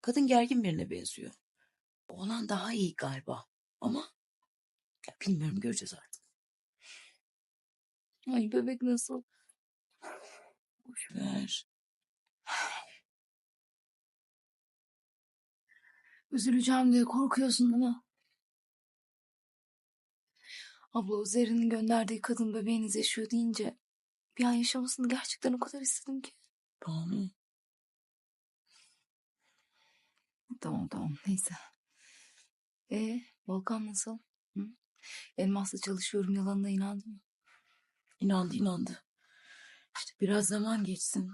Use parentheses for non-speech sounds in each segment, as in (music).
Kadın gergin birine benziyor. Oğlan daha iyi galiba. Ama ya bilmiyorum göreceğiz artık. Ay bebek nasıl? Boş ver. Üzüleceğim diye korkuyorsun değil mi? Abla Zerrin'in gönderdiği kadın bebeğiniz yaşıyor deyince bir an yaşamasını gerçekten o kadar istedim ki. Banu. Tamam tamam neyse. E Volkan nasıl? Hı? Elmas'la çalışıyorum yalanına inandı mı? İnandı inandı. İşte biraz zaman geçsin.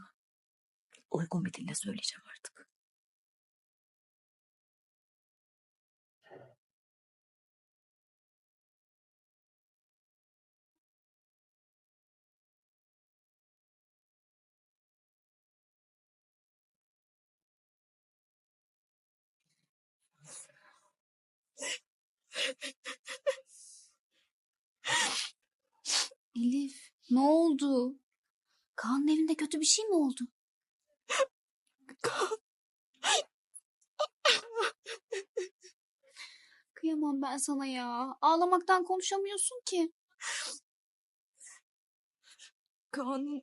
Uygun bir dille söyleyeceğim artık. Elif ne oldu? Kaan'ın evinde kötü bir şey mi oldu? Kıyamam ben sana ya. Ağlamaktan konuşamıyorsun ki. Kaan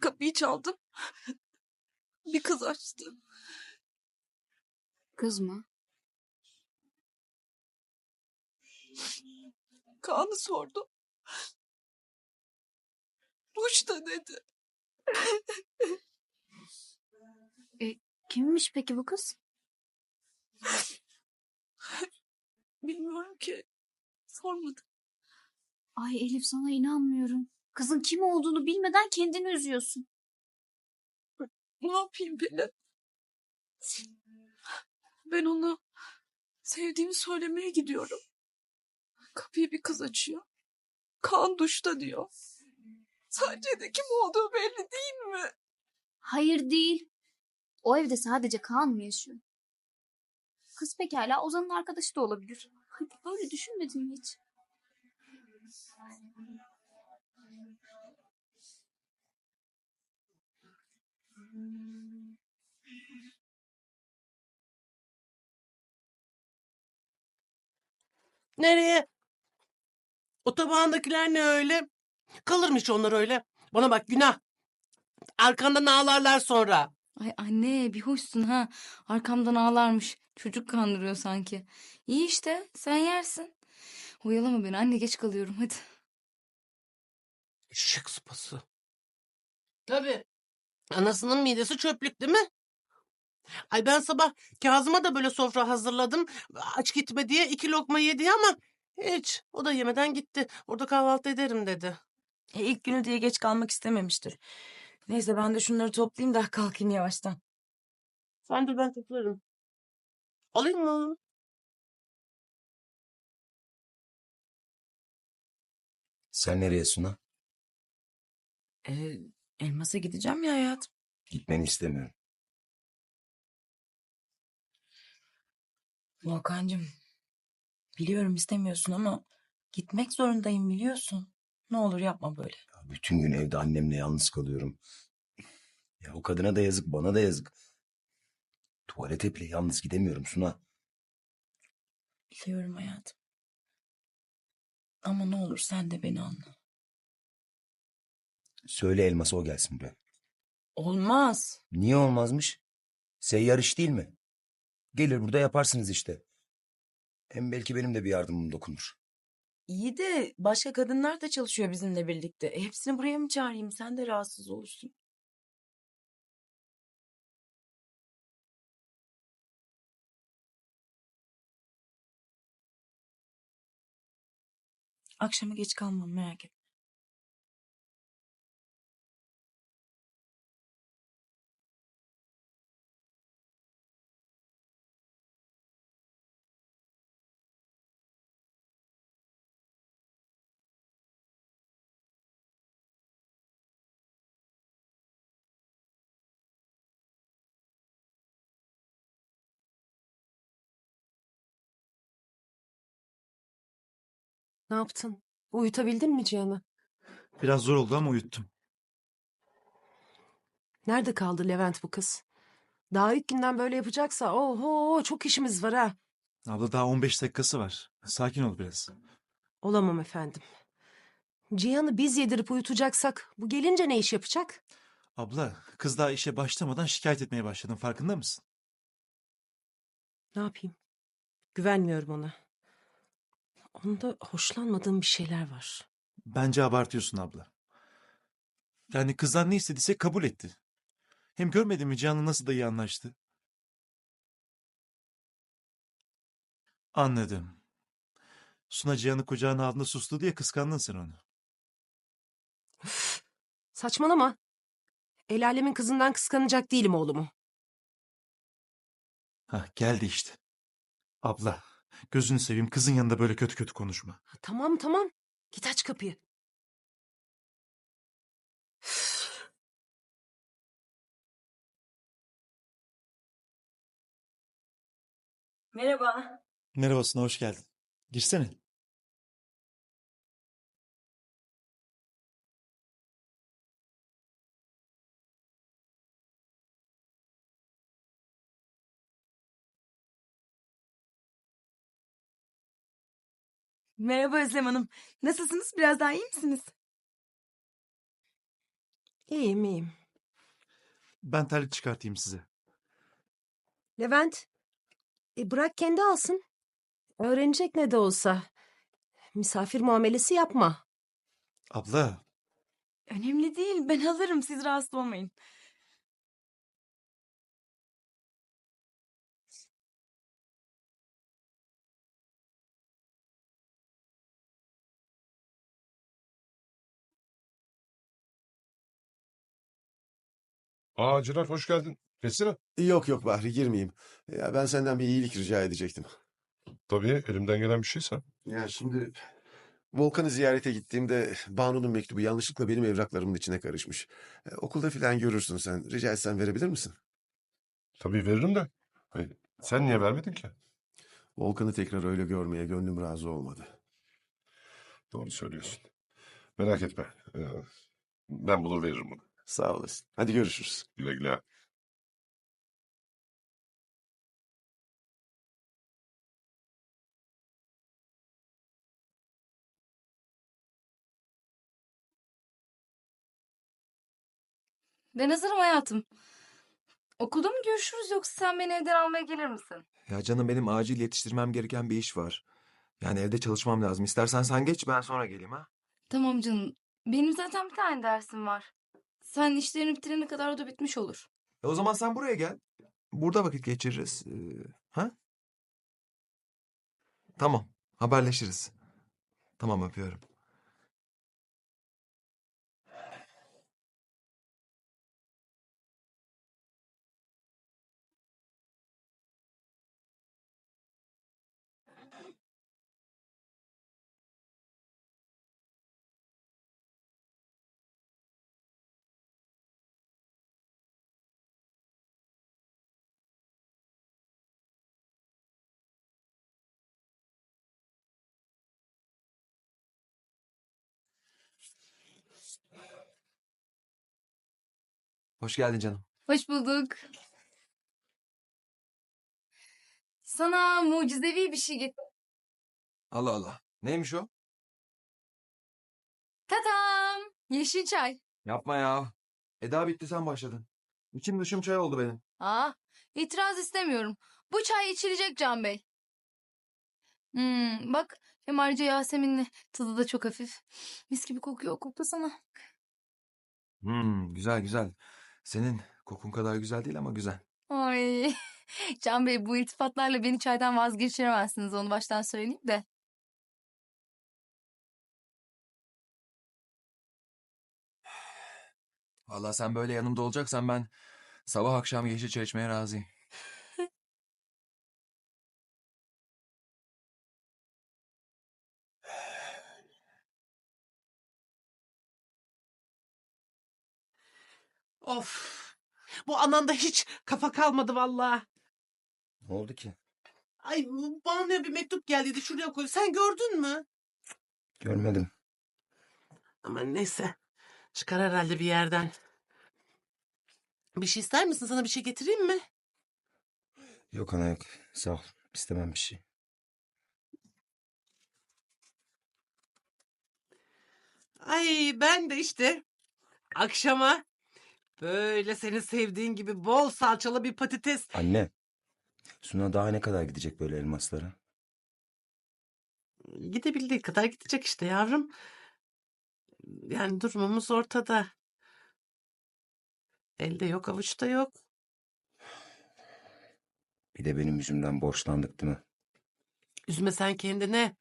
kapıyı çaldım. Bir kız açtı. Kız mı? Kaan'ı sordu. Duşta dedi. Kimmiş peki bu kız? Bilmiyorum ki. Sormadım. Ay Elif sana inanmıyorum. Kızın kim olduğunu bilmeden kendini üzüyorsun. Ne yapayım Pelin? Ben ona sevdiğimi söylemeye gidiyorum. Kapıyı bir kız açıyor. Kaan duşta diyor. Sadece de kim olduğu belli değil mi? Hayır değil. O evde sadece Kaan mı yaşıyor? Kız pekala Ozan'ın arkadaşı da olabilir. Böyle düşünmedin mi hiç? Nereye? O tabağındakiler ne öyle? Kalırmış onlar öyle. Bana bak günah. Arkandan ağlarlar sonra. Ay anne bir hoşsun ha. Arkamdan ağlarmış. Çocuk kandırıyor sanki. İyi işte sen yersin. Oyalama beni anne geç kalıyorum hadi. Şık sıpası. Tabii. Anasının midesi çöplük değil mi? Ay ben sabah Kazım'a da böyle sofra hazırladım. Aç gitme diye iki lokma yedi ama hiç. O da yemeden gitti. Orada kahvaltı ederim dedi. E, ilk günü diye geç kalmak istememiştir. Neyse ben de şunları toplayayım da kalkayım yavaştan. Sen dur ben toplarım. Alayım mı? Sen nereye Suna? E, elmasa gideceğim ya hayatım. Gitmeni istemiyorum. Volkan'cığım biliyorum istemiyorsun ama gitmek zorundayım biliyorsun. Ne olur yapma böyle. Ya bütün gün evde annemle yalnız kalıyorum. Ya o kadına da yazık, bana da yazık. Tuvalete bile yalnız gidemiyorum Suna. Biliyorum hayatım. Ama ne olur sen de beni anla. Söyle Elmas'a o gelsin buraya. Olmaz. Niye olmazmış? Seyyar iş değil mi? Gelir burada yaparsınız işte. Hem belki benim de bir yardımım dokunur. İyi de başka kadınlar da çalışıyor bizimle birlikte. E, hepsini buraya mı çağırayım? Sen de rahatsız olursun. Akşama geç kalmam merak etme. Ne yaptın? Uyutabildin mi Cihan'ı? Biraz zor oldu ama uyuttum. Nerede kaldı Levent bu kız? Daha ilk günden böyle yapacaksa oho çok işimiz var ha. Abla daha 15 dakikası var. Sakin ol biraz. Olamam efendim. Cihan'ı biz yedirip uyutacaksak bu gelince ne iş yapacak? Abla kız daha işe başlamadan şikayet etmeye başladın farkında mısın? Ne yapayım? Güvenmiyorum ona. Onda hoşlanmadığım bir şeyler var. Bence abartıyorsun abla. Yani kızdan ne istediyse kabul etti. Hem görmedin mi Cihan'la nasıl da iyi anlaştı? Anladım. Suna Cihan'ı kucağına aldığında sustu diye kıskandın sen onu. Üf, saçmalama. El alemin kızından kıskanacak değilim oğlumu. Hah geldi işte. Abla gözünü seveyim kızın yanında böyle kötü kötü konuşma. Tamam tamam. Git aç kapıyı. Merhaba. Merhaba Suna hoş geldin. Girsene. Merhaba Özlem Hanım. Nasılsınız? Biraz daha iyi misiniz? İyiyim iyiyim. Ben terlik çıkartayım size. Levent. E bırak kendi alsın. Öğrenecek ne de olsa. Misafir muamelesi yapma. Abla Önemli değil. Ben alırım. Siz rahatsız olmayın. Aa Çırak hoş geldin. Geçsene. Yok yok Bahri girmeyeyim. Ya ben senden bir iyilik rica edecektim. Tabii elimden gelen bir şeyse. Ya şimdi Volkan'ı ziyarete gittiğimde Banu'nun mektubu yanlışlıkla benim evraklarımın içine karışmış. E, okulda filan görürsün sen. Rica etsem verebilir misin? Tabii veririm de. Hayır, sen niye vermedin ki? Volkan'ı tekrar öyle görmeye gönlüm razı olmadı. Doğru söylüyorsun. Merak etme. Ee, ben bulur veririm bunu. Sağ olasın. Hadi görüşürüz. Güle güle. Ben hazırım hayatım. Okulda mı görüşürüz yoksa sen beni evden almaya gelir misin? Ya canım benim acil yetiştirmem gereken bir iş var. Yani evde çalışmam lazım. İstersen sen geç ben sonra geleyim ha. Tamam canım. Benim zaten bir tane dersim var. Sen işlerini bitirene kadar o da bitmiş olur. E o zaman sen buraya gel. Burada vakit geçiririz. Ee, ha? Tamam. Haberleşiriz. Tamam öpüyorum. Hoş geldin canım. Hoş bulduk. Sana mucizevi bir şey getir. Allah Allah. Neymiş o? Tatam! Yeşil çay. Yapma ya. Eda bitti sen başladın. İçim dışım çay oldu benim. Aa, itiraz istemiyorum. Bu çay içilecek Can Bey. Hmm, bak hem ayrıca Yasemin'le tadı da çok hafif. Mis gibi kokuyor. Koklasana. Hmm, güzel güzel. Senin kokun kadar güzel değil ama güzel. Ay. (laughs) Can Bey bu iltifatlarla beni çaydan vazgeçiremezsiniz. Onu baştan söyleyeyim de. Vallahi sen böyle yanımda olacaksan ben sabah akşam yeşil çay içmeye razıyım. Of. Bu ananda hiç kafa kalmadı vallahi. Ne oldu ki? Ay bana bir mektup geldiydi şuraya koy. Sen gördün mü? Görmedim. Aman neyse. Çıkar herhalde bir yerden. Bir şey ister misin? Sana bir şey getireyim mi? Yok ana yok. Sağ ol. İstemem bir şey. Ay ben de işte akşama böyle senin sevdiğin gibi bol salçalı bir patates. Anne. Suna daha ne kadar gidecek böyle elmaslara? Gidebildiği kadar gidecek işte yavrum. Yani durumumuz ortada. Elde yok avuçta yok. Bir de benim yüzümden borçlandık değil mi? Üzme sen kendine.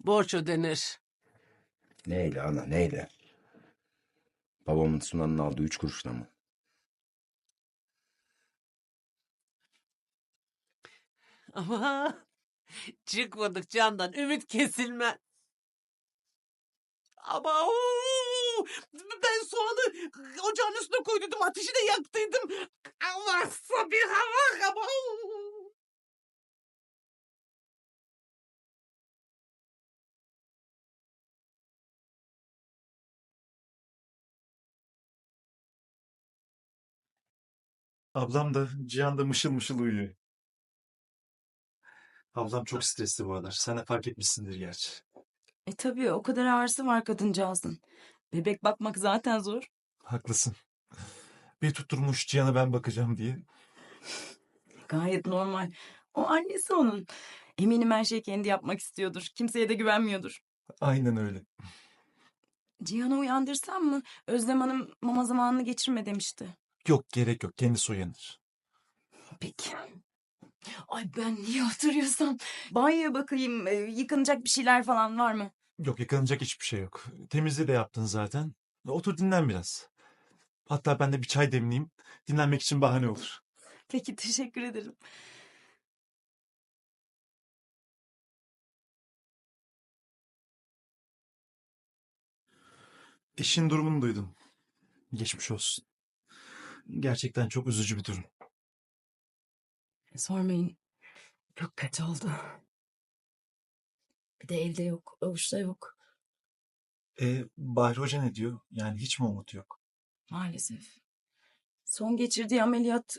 Borç ödenir. Neyle ana neyle? Babamın Suna'nın aldığı üç kuruşla mı? Ama (laughs) çıkmadık candan ümit kesilmez. Ama ben soğanı ocağın üstüne koydum ateşi de yaktıydım. Allah Sabiha bak ama. Ablam da Cihan da mışıl mışıl uyuyor. Ablam çok stresli bu aralar. Sen de fark etmişsindir gerçi. E tabii o kadar ağrısı var kadıncağızın. Bebek bakmak zaten zor. Haklısın. Bir tutturmuş Cihan'a ben bakacağım diye. Gayet normal. O annesi onun. Eminim her şeyi kendi yapmak istiyordur. Kimseye de güvenmiyordur. Aynen öyle. Cihan'ı uyandırsam mı? Özlem Hanım mama zamanını geçirme demişti. Yok gerek yok. Kendisi uyanır. Peki. Ay ben niye oturuyorsam. Banyoya bakayım. e, Yıkanacak bir şeyler falan var mı? Yok yıkanacak hiçbir şey yok. Temizliği de yaptın zaten. Otur dinlen biraz. Hatta ben de bir çay demleyeyim. Dinlenmek için bahane olur. Peki teşekkür ederim. Eşin durumunu duydum. Geçmiş olsun. Gerçekten çok üzücü bir durum. Sormayın. Çok kötü oldu. Bir de evde yok. Avuçta yok. E, Bahri Hoca ne diyor? Yani hiç mi umut yok? Maalesef. Son geçirdiği ameliyat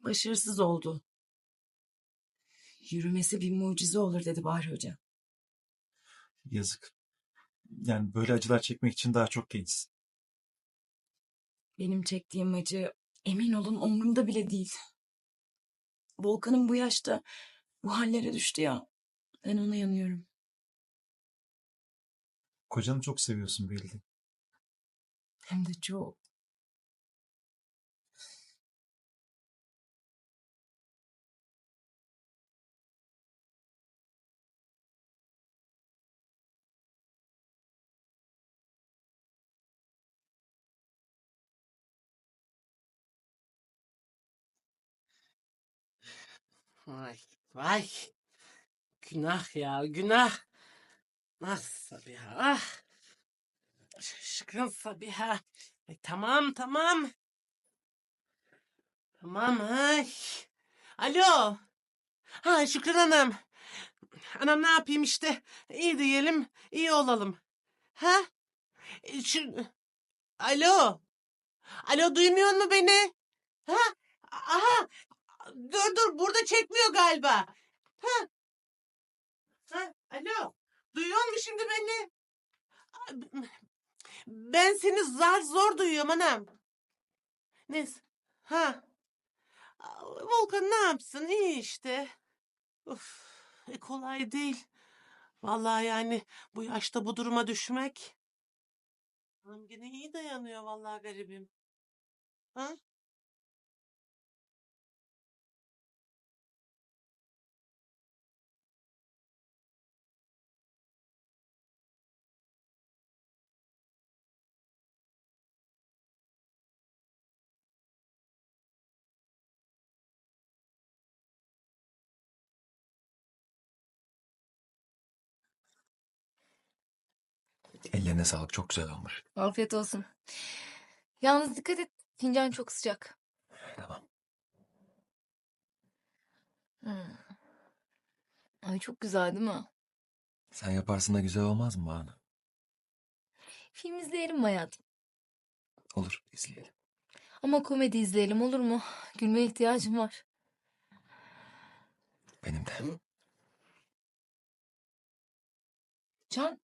başarısız oldu. Yürümesi bir mucize olur dedi Bahri Hoca. Yazık. Yani böyle acılar çekmek için daha çok gençsin. Benim çektiğim acı emin olun umurumda bile değil. Volkan'ın bu yaşta bu hallere düştü ya. Ben ona yanıyorum. Kocanı çok seviyorsun belli. Hem de çok. Vay vay. Günah ya günah. Ah Sabiha ah. Şükran Sabiha. Ay, tamam tamam. Tamam ay. Alo. Ha Şükran Hanım. Anam ne yapayım işte. İyi diyelim iyi olalım. Ha? E, Şu... Alo. Alo duymuyor mu beni? Ha? Aha. Dur dur burada çekmiyor galiba. Ha? Ha? Alo. Duyuyor musun şimdi beni? Ben seni zar zor duyuyorum anam. Neyse. Ha. Volkan ne yapsın? İyi işte. Of. E kolay değil. Vallahi yani bu yaşta bu duruma düşmek. Hanım gene iyi dayanıyor vallahi garibim. Ha? Ellerine sağlık. Çok güzel olmuş. Afiyet olsun. Yalnız dikkat et. Fincan çok sıcak. Tamam. Hmm. Ay çok güzel değil mi? Sen yaparsın da güzel olmaz mı Banu? Film izleyelim mi hayatım? Olur. izleyelim. Ama komedi izleyelim olur mu? Gülmeye ihtiyacım var. Benim de. Can,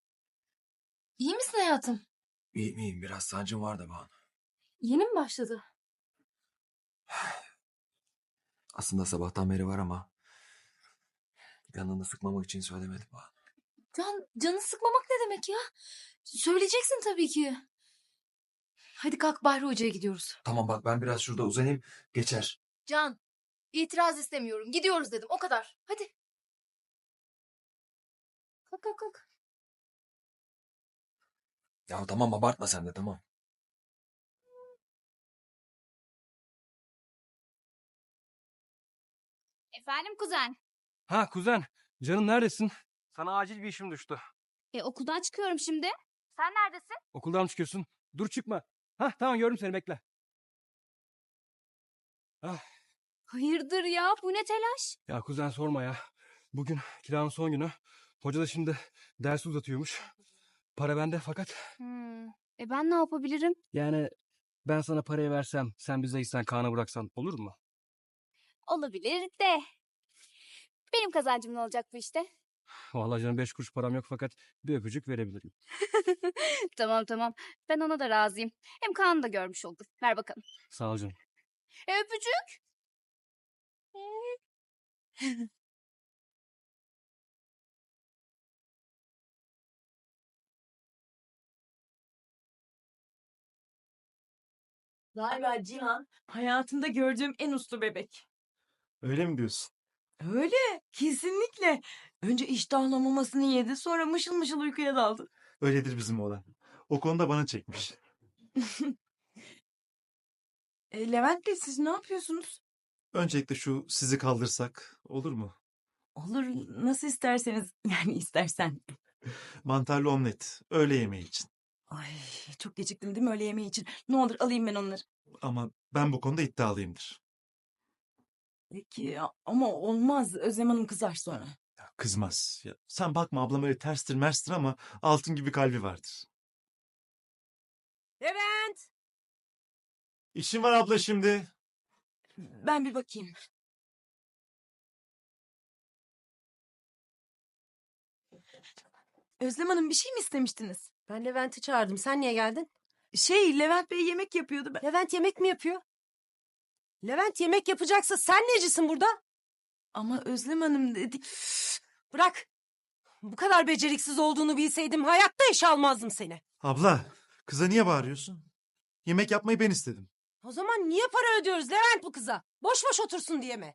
iyi misin hayatım? İyiyim iyiyim. Biraz sancım var da Banu. Yeni mi başladı? (sighs) Aslında sabahtan beri var ama... Canını sıkmamak için söylemedim Banu. Can, canı sıkmamak ne demek ya? Söyleyeceksin tabii ki. Hadi kalk Bahri Hoca'ya gidiyoruz. Tamam bak ben biraz şurada uzanayım. Geçer. Can, itiraz istemiyorum. Gidiyoruz dedim. O kadar. Hadi. Kalk kalk kalk. Ya tamam abartma sen de tamam. Efendim kuzen. Ha kuzen, canım neredesin? Sana acil bir işim düştü. E okuldan çıkıyorum şimdi. Sen neredesin? Okuldan mı çıkıyorsun? Dur çıkma. Ha tamam gördüm seni bekle. Ah, Hayırdır ya bu ne telaş? ya kuzen sorma ya. Bugün kiranın son günü. Hoca da şimdi dersi uzatıyormuş. Para bende fakat Hmm. E ben ne yapabilirim? yani ben sana parayı versem sen bize gitsen Kaan'a bıraksan olur mu? Olabilir de. Benim kazancım ne olacak bu işte? Vallahi canım beş kuruş param yok fakat bir öpücük verebilirim. (laughs) tamam tamam. Ben ona da razıyım. Hem Kaan'ı da görmüş olduk. Ver bakalım. Sağ ol canım. E öpücük. Galiba Cihan hayatımda gördüğüm en uslu bebek. Öyle mi diyorsun? Öyle kesinlikle. Önce iştahla mamasını yedi sonra mışıl mışıl uykuya daldı. Öyledir bizim oğlan. O konuda bana çekmiş. (laughs) E, Levent Bey siz ne yapıyorsunuz? Öncelikle şu sizi kaldırsak olur mu? Olur nasıl isterseniz (laughs) yani istersen. Mantarlı omlet. Öğle yemeği için. Ay çok geciktim değil mi öğle yemeği için? Ne olur alayım ben onları. Ama ben bu konuda iddialıyımdır. Peki ama olmaz Özlem Hanım kızar sonra. Ya kızmaz. Ya, sen bakma ablam öyle terstir merstir ama altın gibi kalbi vardır. Levent! İşim var abla şimdi. Ben bir bakayım. Özlem Hanım bir şey mi istemiştiniz? Ben Levent'i çağırdım. Sen niye geldin? Şey Levent Bey yemek yapıyordu. Ben... Levent yemek mi yapıyor? Levent yemek yapacaksa sen necisin burada? Ama Özlem Hanım dedik. Bırak. Bu kadar beceriksiz olduğunu bilseydim hayatta iş almazdım seni. Abla kıza niye bağırıyorsun? Yemek yapmayı ben istedim. O zaman niye para ödüyoruz Levent bu kıza? Boş boş otursun diye mi?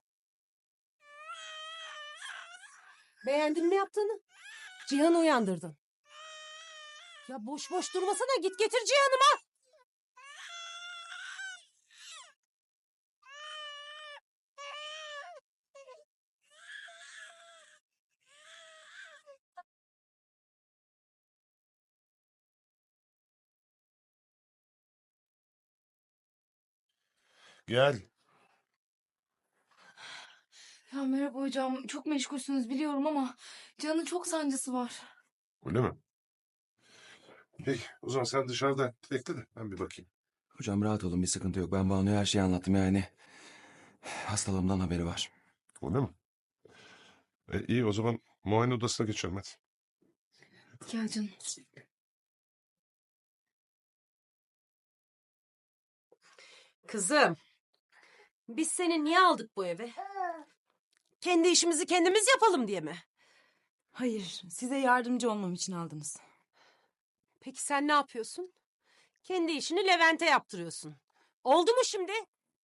Beğendin mi yaptığını? Cihan'ı uyandırdın. Ya boş boş durmasana git getir Cihan'ıma. Gel. Ya merhaba hocam. Çok meşgulsünüz biliyorum ama Can'ın çok sancısı var. Öyle mi? Peki o zaman sen dışarıda bekle de ben bir bakayım. Hocam rahat olun bir sıkıntı yok. Ben Banu'ya her şeyi anlattım yani. Hastalığımdan haberi var. Öyle mi? E, iyi o zaman muayene odasına geçiyorum hadi. Gel canım. Kızım. Biz seni niye aldık bu eve? Kendi işimizi kendimiz yapalım diye mi? Hayır size yardımcı olmam için aldınız. Peki sen ne yapıyorsun? Kendi işini Levent'e yaptırıyorsun. Oldu mu şimdi?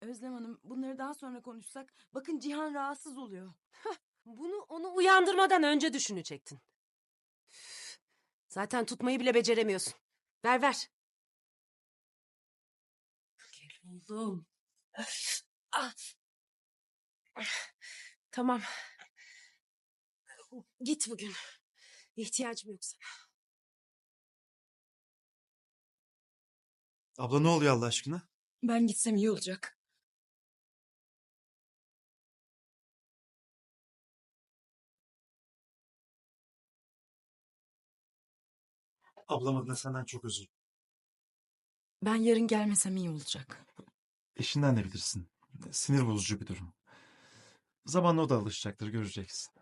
Özlem Hanım bunları daha sonra konuşsak. Bakın Cihan rahatsız oluyor. Bunu onu uyandırmadan önce düşünecektin. Üf, Zaten tutmayı bile beceremiyorsun. Ver ver. Gel oğlum. Ah. Tamam. Git bugün. İhtiyacım yok sana. Abla ne oluyor Allah aşkına? Ben gitsem iyi olacak. Ablam adına senden çok özür. Ben yarın gelmesem iyi olacak. Eşinden de bilirsin. Sinir bozucu bir durum. Zamanla o da alışacaktır göreceksin.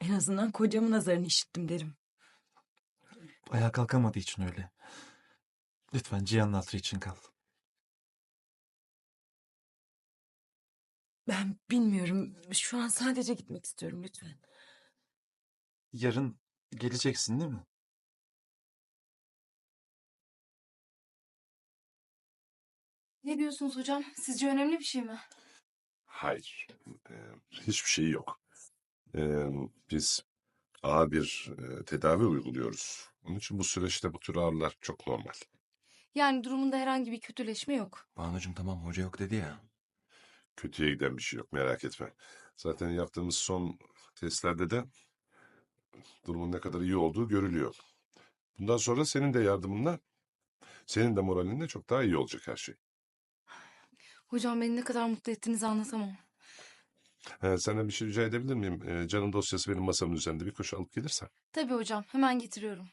En azından kocamın nazarını işittim derim. Ayağa kalkamadığı için öyle. Lütfen Cihan'ın hatırı için kal. Ben bilmiyorum. Şu an sadece gitmek istiyorum lütfen. Yarın geleceksin değil mi? Ne diyorsunuz hocam? Sizce önemli bir şey mi? Hayır. e, hiçbir şey yok. E, biz ağır bir e, tedavi uyguluyoruz. Onun için bu süreçte bu tür ağrılar çok normal. Yani durumunda herhangi bir kötüleşme yok. Banucuğum tamam hoca yok dedi ya. Kötüye giden bir şey yok merak etme. Zaten yaptığımız son testlerde de durumun ne kadar iyi olduğu görülüyor. Bundan sonra senin de yardımınla senin de moralinle çok daha iyi olacak her şey. Hocam beni ne kadar mutlu ettiğinizi anlatamam. He, senden bir şey rica edebilir miyim? Ee, Can'ın dosyası benim masamın üzerinde bir koşu alıp gelirsen. Tabii hocam hemen getiriyorum.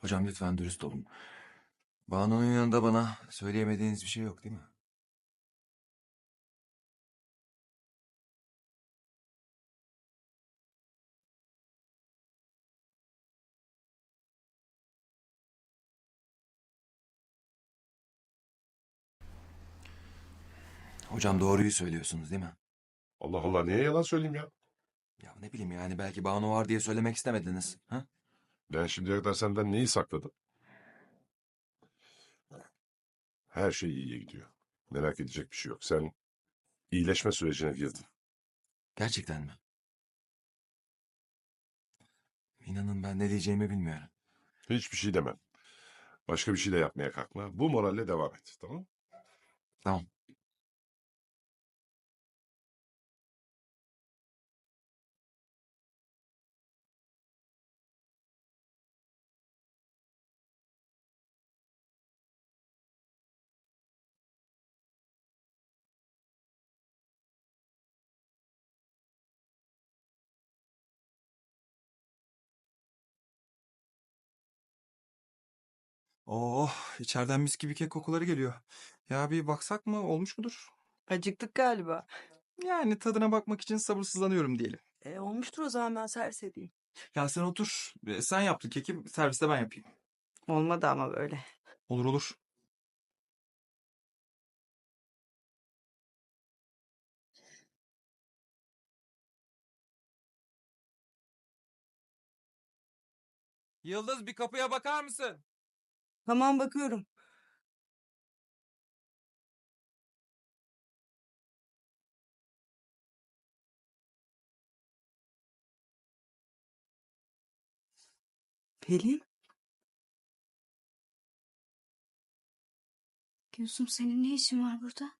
Hocam lütfen dürüst olun. Banu'nun yanında bana söyleyemediğiniz bir şey yok değil mi? Hocam doğruyu söylüyorsunuz değil mi? Allah Allah niye yalan söyleyeyim ya? Ya ne bileyim yani belki Banu var diye söylemek istemediniz. Ha? Ben şimdiye kadar senden neyi sakladım? Her şey iyiye gidiyor. Merak edecek bir şey yok. Sen iyileşme sürecine girdin. Gerçekten mi? İnanın ben ne diyeceğimi bilmiyorum. Hiçbir şey demem. Başka bir şey de yapmaya kalkma. Bu moralle devam et. Tamam Tamam. Oh, içeriden mis gibi kek kokuları geliyor. Ya bir baksak mı? Olmuş mudur? Acıktık galiba. Yani tadına bakmak için sabırsızlanıyorum diyelim. E, olmuştur o zaman ben servis edeyim. Ya sen otur. E, Sen yaptın keki, serviste ben yapayım. Olmadı ama böyle. Olur olur. Yıldız bir kapıya bakar mısın? Tamam bakıyorum. Pelin, Gülsüm senin ne işin var burada?